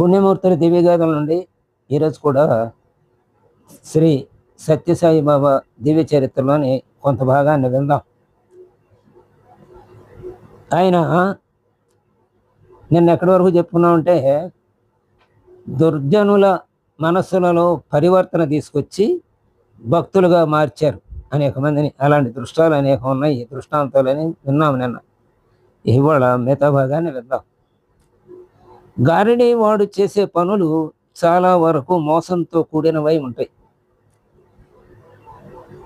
పుణ్యమూర్తుల దివ్యగాథల నుండి ఈరోజు కూడా శ్రీ సత్యసాయి బాబా దివ్య చరిత్రలోని కొంత భాగాన్ని విందాం. ఆయన నిన్న ఎక్కడి వరకు చెప్పుకున్నామంటే దుర్జనుల మనస్సులలో పరివర్తన తీసుకొచ్చి భక్తులుగా మార్చారు అనేక మందిని. అలాంటి దృష్టాలు అనేకం ఉన్నాయి. దృష్టాంతాలని విన్నాము నిన్న. ఇవాళ మిగతా భాగాన్ని విందాం. గారిని వాడు చేసే పనులు చాలా వరకు మోసంతో కూడినవై ఉంటాయి.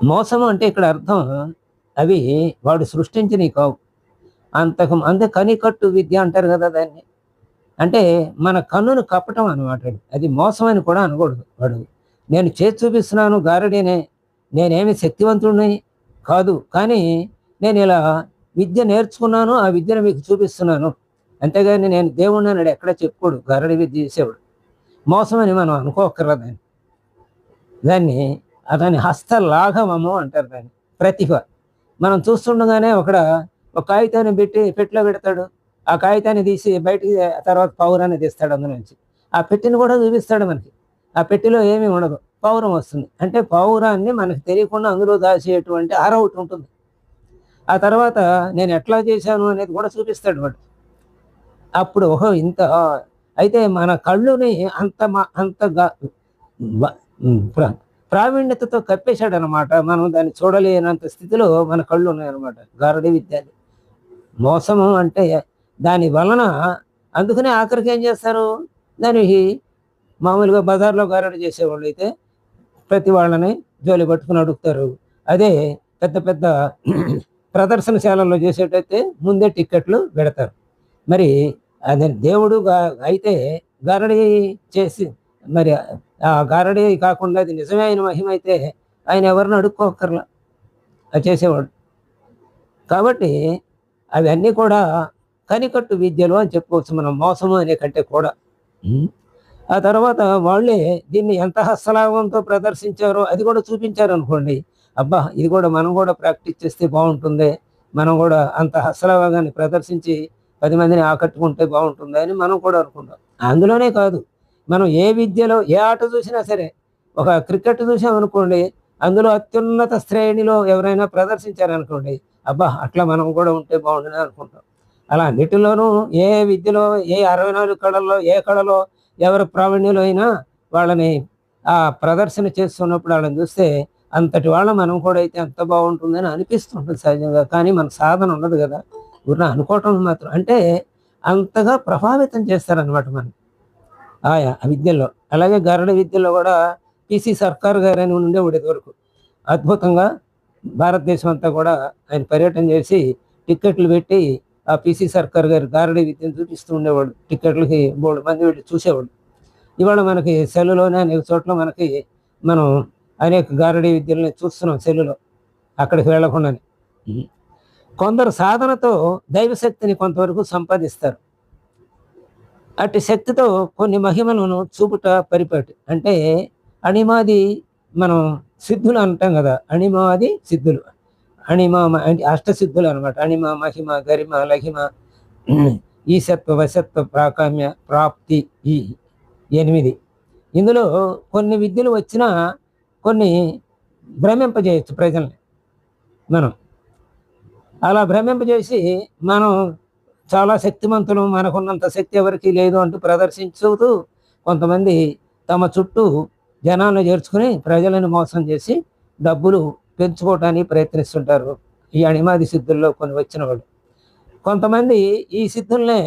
మోసం అంటే ఇక్కడ అర్థం అవి వాడు సృష్టించినవి కావు. అంతకు అంతే కనికట్టు విద్య అంటారు కదా దాన్ని. అంటే మన కన్నును కప్పటం అనమాట అది. అది మోసం అని కూడా అనకూడదు వాడు. నేను చేతి చూపిస్తున్నాను గారడీనే. నేనేమి శక్తివంతుడిని కాదు. కానీ నేను ఇలా విద్య నేర్చుకున్నాను ఆ విద్యను మీకు చూపిస్తున్నాను. అంతేగాని నేను దేవుణ్ణి అన్నాడు ఎక్కడ చెప్పుకోడు గారడి విద్య చేసేవాడు. మోసం అని మనం అనుకోకర్రా దాన్ని. దాన్ని అతని హస్తలాఘవము అంటారు దాన్ని ప్రతిభ. మనం చూస్తుండగానే ఒక ఒక కాగితాన్ని పెట్టి పెట్టిలో పెడతాడు. ఆ కాగితాన్ని తీసి బయటికి తర్వాత పౌరాన్ని తీస్తాడు అందులో నుంచి. ఆ పెట్టిని కూడా చూపిస్తాడు మనకి. ఆ పెట్టిలో ఏమీ ఉండదు పౌరం వస్తుంది. అంటే పౌరాన్ని మనకు తెలియకుండా అందులో దాచేటువంటి అర ఒకటి ఉంటుంది. ఆ తర్వాత నేను ఎట్లా చేశాను అనేది కూడా చూపిస్తాడు వాడు. అప్పుడు ఓహో ఇంత అయితే మన కళ్ళుని అంత అంత ప్రావీణ్యతతో కప్పేశాడు అనమాట మనం దాన్ని చూడలేనంత స్థితిలో మన కళ్ళు ఉన్నాయన్నమాట. గారడి విద్యాది మోసము అంటే దాని వలన అందుకనే ఆఖరికి ఏం చేస్తారు? దానికి మామూలుగా బజార్లో గారడి చేసేవాళ్ళు అయితే ప్రతి వాళ్ళని జోలి పట్టుకుని అడుగుతారు. అదే పెద్ద పెద్ద ప్రదర్శనశాలల్లో చేసేటైతే ముందే టిక్కెట్లు పెడతారు. మరి అదే దేవుడు అయితే గారడి చేసి మరి ఆ గరడి కాకుండా అది నిజమే ఆయన మహిమ అయితే ఆయన ఎవరిని అడుక్కోకర్లా. అది చేసేవాడు. కాబట్టి అవన్నీ కూడా కనికట్టు విద్యలు అని చెప్పుకోవచ్చు మనం మోసము అనే కంటే కూడా. ఆ తర్వాత వాళ్ళే దీన్ని ఎంత హస్తలాభంతో ప్రదర్శించారో అది కూడా చూపించారు అనుకోండి అబ్బా ఇది కూడా మనం కూడా ప్రాక్టీస్ చేస్తే బాగుంటుంది. మనం కూడా అంత హస్తలాభాన్ని ప్రదర్శించి పది మందిని ఆకట్టుకుంటే బాగుంటుంది అని మనం కూడా అనుకుంటాం. అందులోనే కాదు మనం ఏ విద్యలో ఏ ఆట చూసినా సరే ఒక క్రికెట్ చూసామనుకోండి అందులో అత్యున్నత శ్రేణిలో ఎవరైనా ప్రదర్శించారనుకోండి అబ్బా అట్లా మనం కూడా ఉంటే బాగుండని అనుకుంటాం. అలా అన్నిటిలోనూ ఏ విద్యలో ఏ అరవై నాలుగు కళల్లో ఏ కళలో ఎవరు ప్రావీణ్యులు అయినా వాళ్ళని ఆ ప్రదర్శన చేస్తున్నప్పుడు వాళ్ళని చూస్తే అంతటి వాళ్ళ మనం కూడా అయితే ఎంత బాగుంటుందని అనిపిస్తుంటుంది సహజంగా. కానీ మన సాధన ఉండదు కదా. ఊరిన అనుకోవటం మాత్రం. అంటే అంతగా ప్రభావితం చేస్తారనమాట మనం. ఆయా విద్యలో అలాగే గరడ విద్యలో కూడా పిసి సర్కార్ గారు అని ఉండేవాడు వరకు అద్భుతంగా భారతదేశం అంతా కూడా ఆయన పర్యటన చేసి టిక్కెట్లు పెట్టి ఆ పిసి సర్కార్ గారు గారడి విద్యను చూపిస్తూ ఉండేవాడు. టిక్కెట్లకి మూడు మంది వెళ్ళి చూసేవాడు. ఇవాళ మనకి సెల్లులోనే అనేక చోట్ల మనకి మనం అనేక గారడి విద్యల్ని చూస్తున్నాం సెల్లులో. అక్కడికి వెళ్ళకుండానే కొందరు సాధనతో దైవశక్తిని కొంతవరకు సంపాదిస్తారు. అట్టి శక్తితో కొన్ని మహిమలను చూపుట పరిపాటి అంటే అణిమాది మనం సిద్ధులు అంటాం కదా అణిమాది సిద్ధులు. అణిమ మ- అంటే అష్టసిద్ధులు అనమాట అణిమ మహిమ గరిమ లహిమ ఈశత్వ వశత్వ ప్రాకామ్య ప్రాప్తి ఈ ఎనిమిది. ఇందులో కొన్ని విద్యలు వచ్చినా కొన్ని భ్రమింపజేయచ్చు ప్రజల్ని మనం. అలా భ్రమింపజేసి మనం చాలా శక్తిమంతులు మనకున్నంత శక్తి ఎవరికి లేదు అంటూ ప్రదర్శించుతూ కొంతమంది తమ చుట్టూ జనాలను చేర్చుకుని ప్రజలను మోసం చేసి డబ్బులు పెంచుకోవటానికి ప్రయత్నిస్తుంటారు ఈ అణిమాది సిద్ధుల్లో కొన్ని వచ్చిన వాళ్ళు. కొంతమంది ఈ సిద్ధుల్నే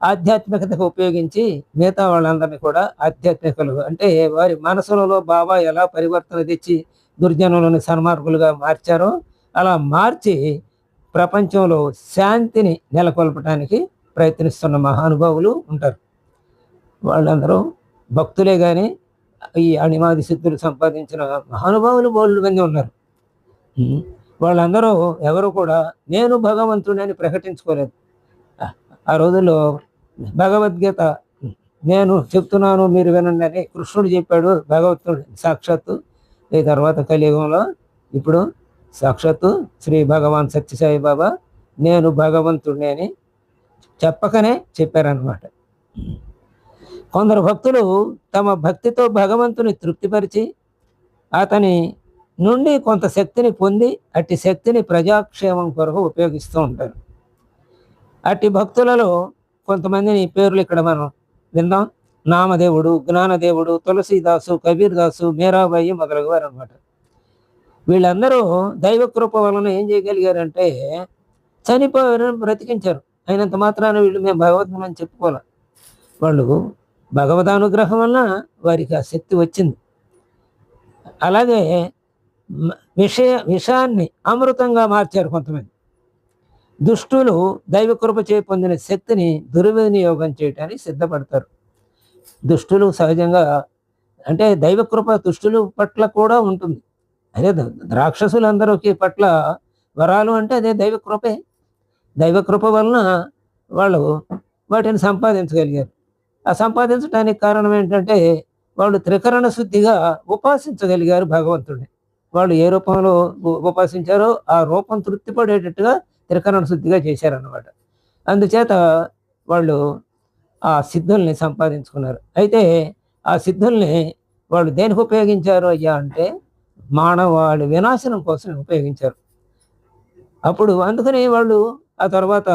ఆధ్యాత్మికతకు ఉపయోగించి మిగతా వాళ్ళందరినీ కూడా ఆధ్యాత్మికలు అంటే వారి మనసులలో బాబా ఎలా పరివర్తన తెచ్చి దుర్జనులను సన్మార్గులుగా మార్చారో అలా మార్చి ప్రపంచంలో శాంతిని నెలకొల్పడానికి ప్రయత్నిస్తున్న మహానుభావులు ఉంటారు. వాళ్ళందరూ భక్తులే కానీ ఈ అణిమాది సిద్ధులు సంపాదించిన మహానుభావులు బోళ్ళు మంది ఉన్నారు. వాళ్ళందరూ ఎవరు కూడా నేను భగవంతుడని ప్రకటించుకోలేదు. ఆ- ఆ రోజుల్లో భగవద్గీత నేను చెప్తున్నాను మీరు వినండి అని కృష్ణుడు చెప్పాడు భగవంతుడు సాక్షాత్తు. ఈ తర్వాత కలియుగంలో ఇప్పుడు సాక్షాత్తు శ్రీ భగవాన్ సత్యసాయి బాబా నేను భగవంతుడిని అని చెప్పకనే చెప్పారనమాట కొందరు భక్తులు తమ భక్తితో భగవంతుని తృప్తిపరిచి అతని నుండి కొంత శక్తిని పొంది అట్టి శక్తిని ప్రజాక్షేమం కొరకు ఉపయోగిస్తూ ఉంటారు. అట్టి భక్తులలో కొంతమందిని పేర్లు ఇక్కడ మనం విందాం. నామదేవుడు జ్ఞానదేవుడు తులసీదాసు కబీర్దాసు మీరాబాయి మొదలగు వారు అనమాట వీళ్ళందరూ దైవ కృప వలన ఏం చేయగలిగారంటే చనిపోయారని బ్రతికించారు. అయినంత మాత్రాన వీళ్ళు మేము భగవద్గుణం అని చెప్పుకోవాలి. వాళ్ళు భగవదానుగ్రహం వలన వారికి ఆ శక్తి వచ్చింది. అలాగే విషయ విషాన్ని అమృతంగా మార్చారు కొంతమంది. దుష్టులు దైవకృప చే పొందిన శక్తిని దుర్వినియోగం చేయడానికి సిద్ధపడతారు. దుష్టులు సహజంగా అంటే దైవకృప దుష్టులు దుష్టుల పట్ల కూడా ఉంటుంది. అదే ద- రాక్షసులందరికీ పట్ల వరాలు అంటే అదే దైవ కృపే. దైవ కృప వలన వాళ్ళు వాటిని సంపాదించగలిగారు. ఆ సంపాదించడానికి కారణం ఏంటంటే వాళ్ళు త్రికరణ శుద్ధిగా ఉపాసించగలిగారు భగవంతుడిని. వాళ్ళు ఏ రూపంలో ఉపాసించారో ఆ రూపం తృప్తి పడేటట్టుగా త్రికరణ శుద్ధిగా చేశారన్నమాట. అందుచేత వాళ్ళు ఆ సిద్ధుల్ని సంపాదించుకున్నారు. అయితే ఆ సిద్ధుల్ని వాళ్ళు దేనికి ఉపయోగించారు అయ్యా అంటే మానవాళి వినాశనం కోసం ఉపయోగించారు. అప్పుడు అందుకని వాళ్ళు ఆ తర్వాత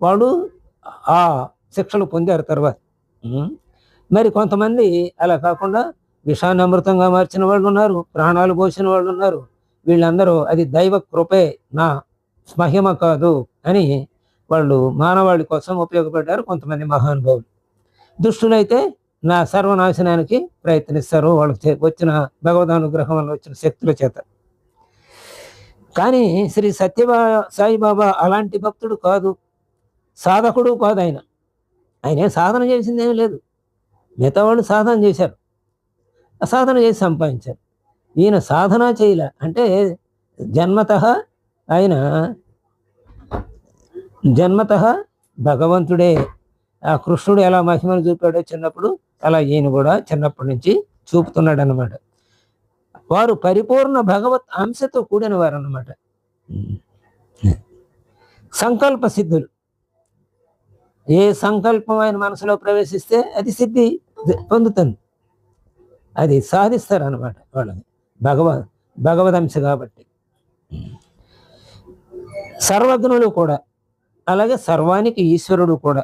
వాళ్ళు ఆ శిక్షలు పొందారు తర్వాత. మరి కొంతమంది అలా కాకుండా విషాన్ని అమృతంగా మార్చిన వాళ్ళు ఉన్నారు ప్రాణాలు పోసిన వాళ్ళు ఉన్నారు. వీళ్ళందరూ అది దైవ కృపే నా మహిమ కాదు అని వాళ్ళు మానవాళి కోసం ఉపయోగపడ్డారు కొంతమంది మహానుభావులు. దుష్టులైతే నా సర్వనాశనానికి ప్రయత్నిస్తారు. వాళ్ళకి చే- వచ్చిన భగవదానుగ్రహం వల్ల వచ్చిన శక్తుల చేత. కానీ శ్రీ సత్యబా సాయిబాబా అలాంటి భక్తుడు కాదు. సాధకుడు కాదు ఆయన. ఆయన సాధన చేసింది ఏమీ లేదు. మిగతా వాళ్ళు సాధన చేశారు. సాధన చేసి సంపాదించారు. ఈయన సాధన చేయలే. అంటే జన్మత ఆయన జన్మత భగవంతుడే. ఆ కృష్ణుడు ఎలా మహిమను చూపాడో చిన్నప్పుడు అలా ఈయన కూడా చిన్నప్పటి నుంచి చూపుతున్నాడు అనమాట వారు పరిపూర్ణ భగవత్ అంశతో కూడిన వారు అన్నమాట సంకల్ప సిద్ధులు. ఏ సంకల్పం ఆయన మనసులో ప్రవేశిస్తే అది సిద్ధి పొందుతుంది. అది సాధిస్తారు అనమాట వాళ్ళని. భగవ భగవదంశ కాబట్టి. సర్వజ్ఞులు కూడా అలాగే సర్వానికి ఈశ్వరుడు కూడా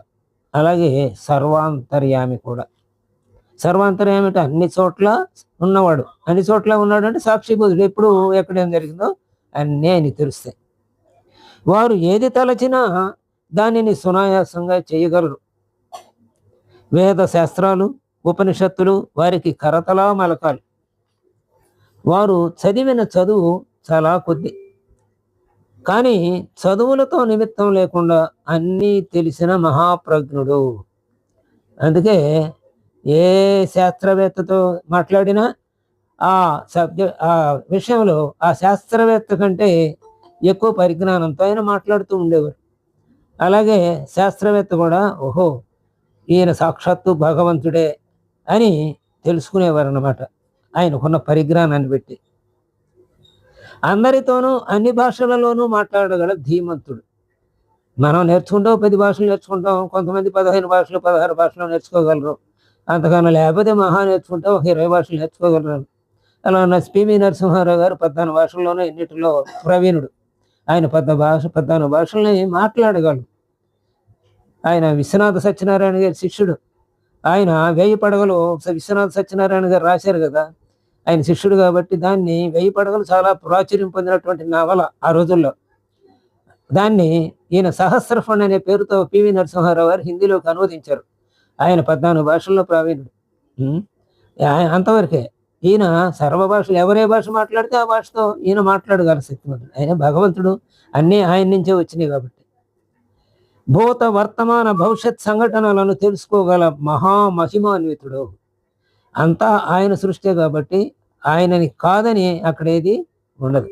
అలాగే సర్వాంతర్యామి కూడా. సర్వాంతరేమిట అన్ని చోట్ల ఉన్నవాడు. అన్ని చోట్ల ఉన్నాడు అంటే సాక్షిబోధుడు ఎప్పుడు ఎక్కడేం జరిగిందో అన్నీ ఆయన తెలుస్తాయి. వారు ఏది తలచినా దానిని సునాయాసంగా చేయగలరు. వేద శాస్త్రాలు ఉపనిషత్తులు వారికి కరతలా మలకాలు. వారు చదివిన చదువు చాలా కొద్ది. కానీ చదువులతో నిమిత్తం లేకుండా అన్నీ తెలిసిన మహాప్రజ్ఞుడు. అందుకే ఏ శాస్త్రవేత్తతో మాట్లాడినా ఆ సబ్జెక్ట్ ఆ విషయంలో ఆ శాస్త్రవేత్త కంటే ఎక్కువ పరిజ్ఞానంతో ఆయన మాట్లాడుతూ ఉండేవారు. అలాగే శాస్త్రవేత్త కూడా ఓహో ఈయన సాక్షాత్తు భగవంతుడే అని తెలుసుకునేవారు అన్నమాట ఆయనకున్న పరిజ్ఞానాన్ని పెట్టి అందరితోనూ అన్ని భాషలలోనూ మాట్లాడగల ధీమంతుడు. మనం నేర్చుకుంటాం పది భాషలు నేర్చుకుంటాం కొంతమంది పదహైదు భాషలు పదహారు భాషలు నేర్చుకోగలరు. అంతకన్నా లేకపోతే మహా నేర్చుకుంటే ఒక ఇరవై భాషలు నేర్చుకోగలరు అలా నా పివి నరసింహారావు గారు పద్నాలుగు భాషల్లోనే ఎన్నిటిలో ప్రవీణుడు. ఆయన పద్ద భాష పద్నాలుగు భాషల్ని మాట్లాడగలడు. ఆయన విశ్వనాథ సత్యనారాయణ గారి శిష్యుడు. ఆయన వేయి పడగలు విశ్వనాథ సత్యనారాయణ గారు రాశారు కదా. ఆయన శిష్యుడు కాబట్టి దాన్ని వెయ్యి పడగలు చాలా ప్రాచుర్యం పొందినటువంటి నవల ఆ రోజుల్లో. దాన్ని ఈయన సహస్రఫండ్ అనే పేరుతో పివి నరసింహారావు గారు హిందీలోకి అనువదించారు. ఆయన పద్నాలుగు భాషల్లో ప్రావీణ్యుడు. ఆయన అంతవరకే. ఈయన సర్వ భాషలు ఎవరే భాష మాట్లాడితే ఆ భాషతో ఈయన మాట్లాడగల శక్తివంతుడు ఆయన భగవంతుడు. అన్నీ ఆయన నుంచే వచ్చినాయి కాబట్టి. భూత వర్తమాన భవిష్యత్ సంఘటనలను తెలుసుకోగల మహామహిమాన్వితుడు అంతా ఆయన సృష్టి కాబట్టి ఆయనని కాదని అక్కడేది ఉండదు.